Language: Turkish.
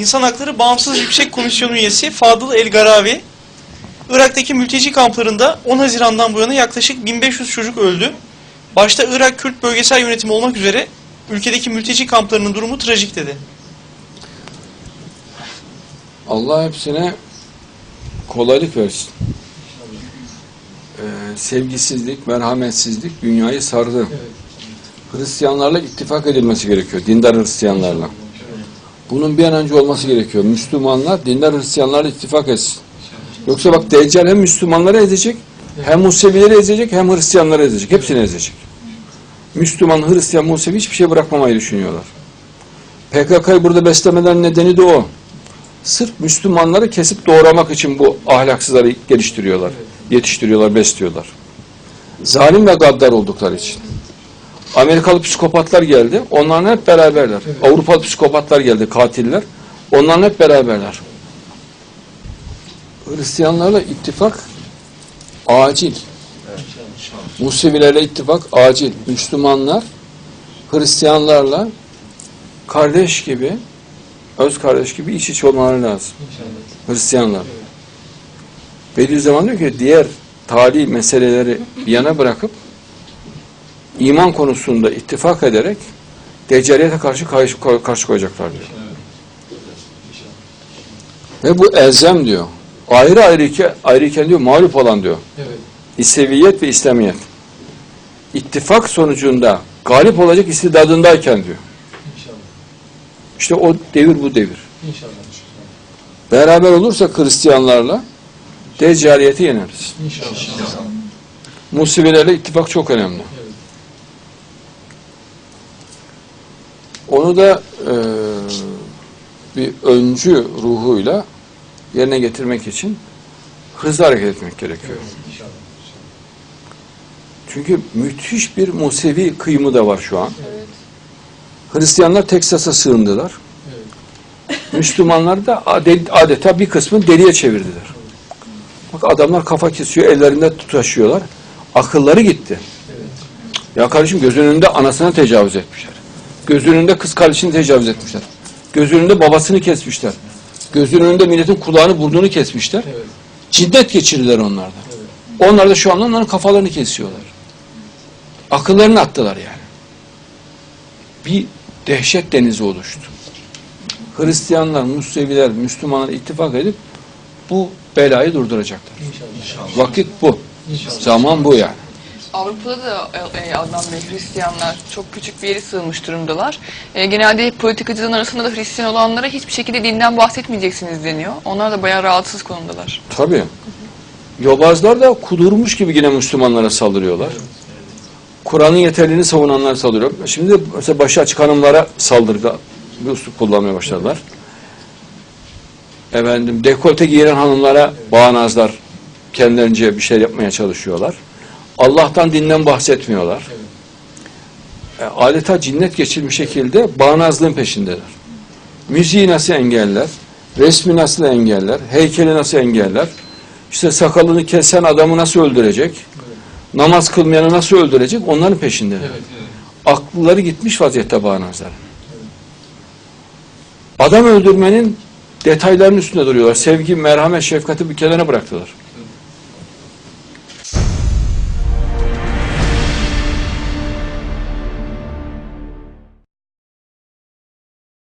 İnsan Hakları Bağımsız Yüksek Komisyonu üyesi Fadıl El Garavi, Irak'taki mülteci kamplarında 10 Haziran'dan bu yana yaklaşık 1500 çocuk öldü. Başta Irak Kürt Bölgesel Yönetimi olmak üzere ülkedeki mülteci kamplarının durumu trajik dedi. Allah hepsine kolaylık versin. Ee, sevgisizlik, merhametsizlik dünyayı sardı. Hristiyanlarla ittifak edilmesi gerekiyor. Dindar Hristiyanlarla. Bunun bir an önce olması gerekiyor. Müslümanlar dindar Hristiyanlarla ittifak etsin. Yoksa bak Deccal hem Müslümanları ezecek, hem Musevileri ezecek, hem Hristiyanları ezecek. Hepsini ezecek. Müslüman, Hristiyan, Musevi hiçbir şey bırakmamayı düşünüyorlar. PKK'yı burada beslemelerinin nedeni de o. Sırf Müslümanları kesip doğramak için bu ahlaksızları geliştiriyorlar, yetiştiriyorlar, besliyorlar. Zalim ve gaddar oldukları için. Amerikalı psikopatlar geldi, onların hep beraberler. Avrupalı psikopatlar geldi, katiller. Onların hep beraberler. Hristiyanlarla ittifak acil. Musevilerle ittifak acil. Müslümanlar Hristiyanlarla kardeş gibi, öz kardeş gibi iç içe olmaları lazım. Hristiyanlar. Bediüzzaman diyor ki diğer tali meseleleri bir yana bırakıp iman konusunda ittifak ederek Deccaliyete karşı karşı, karşı koyacaklar diyor. Ve bu elzem diyor. Ayrı ayrı iken, ayrı iken diyor mağlup olan diyor. Evet. İseviyet ve İslamiyet. İttifak sonucunda galip olacak istidadındayken diyor. İnşallah. İşte o devir bu devir. İnşallah. Beraber olursak Hristiyanlarla Deccaliyeti yeneriz. İnşallah. Musibelerle ittifak çok önemli. Evet. Onu da e, bir öncü ruhuyla yerine getirmek için hızlı hareket etmek gerekiyor. İnşallah. Çünkü müthiş bir Musevi kıyımı da var şu an. Hristiyanlar Teksas'a sığındılar. Evet. Müslümanlar da ade- adeta bir kısmını deliye çevirdiler. Bak adamlar kafa kesiyor, ellerinde tutaşıyorlar. Akılları gitti. Evet. Ya kardeşim gözünün önünde anasına tecavüz etmişler. Gözünün önünde kız kardeşini tecavüz etmişler. Gözünün önünde babasını kesmişler. Gözünün önünde milletin kulağını burnunu kesmişler. Evet. Cinnet geçirdiler onlarda. Evet. Onlar da şu anda onların kafalarını kesiyorlar. Akıllarını attılar yani. Bir dehşet denizi oluştu. Hristiyanlar, Museviler, Müslümanlar ittifak edip bu belayı durduracaklar. İnşallah. Vakit bu. İnşallah. Zaman bu yani. Avrupa'da da e, Adnan Bey Hristiyanlar çok küçük bir yere sığınmış durumdalar. E, genelde politikacıların arasında da Hristiyan olanlara hiçbir şekilde dinden bahsetmeyeceksiniz deniyor. Onlar da bayağı rahatsız konumdalar. Tabii. Yobazlar da kudurmuş gibi yine Müslümanlara saldırıyorlar. Kur'an'ın yeterliğini savunanlar saldırıyor. Şimdi mesela başı açık hanımlara saldırga bir üslup kullanmaya başladılar. Efendim dekolte giyen hanımlara bağnazlar kendilerince bir şey yapmaya çalışıyorlar. Allah'tan dinden bahsetmiyorlar. E, adeta cinnet geçirmiş şekilde bağnazlığın peşindeler. Müziği nasıl engeller? Resmi nasıl engeller? Heykeli nasıl engeller? İşte sakalını kesen adamı nasıl öldürecek? Namaz kılmayanı nasıl öldürecek? Onların peşindeler. Evet. Akılları gitmiş vaziyette bağnazlar. Adam öldürmenin detaylarının üstünde duruyorlar. Sevgi, merhamet, şefkati bir kenara bıraktılar.